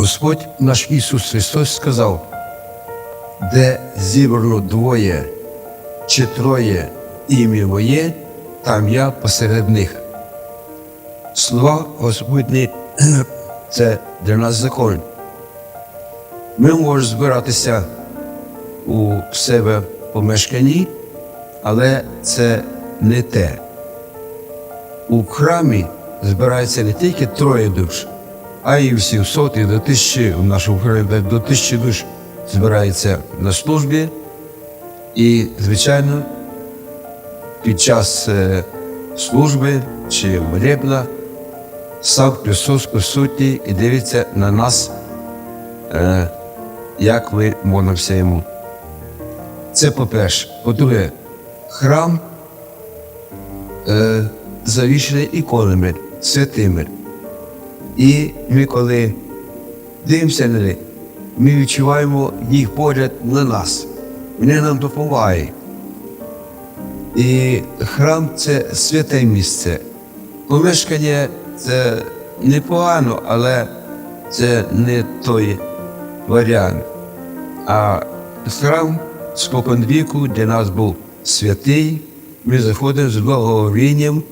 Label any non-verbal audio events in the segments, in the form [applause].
Господь наш Ісус Христос сказав, де зібрано двоє чи троє ім'я моє, там я посеред них. Слова Господні [clears throat] це для нас закон. Ми можемо збиратися у себе помешканні, але це не те. У храмі збирається не тільки троє душ, а й 700 і до тисячі в нашому храмі до тисячі душ збирається на службі. І, звичайно, під час е, служби чи молебна сам Христос присутній і дивиться на нас, е, як ми молимося йому. Це по-перше. По-друге, храм е, завішений іконами, святими. І ми, коли дивимося на них, ми відчуваємо їх погляд на нас. Вони нам допомагають. І храм це святе місце. Помешкання це непогано, але це не той варіант. А храм спокон віку для нас був святий. Ми заходимо з благоговінням,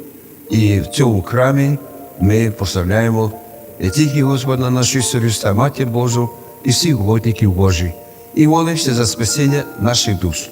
і в цьому храмі ми прославляємо не тільки Господа Ісуса Христа, Матір Божу і всіх угодників Божих, і молимося за спасіння наших душ.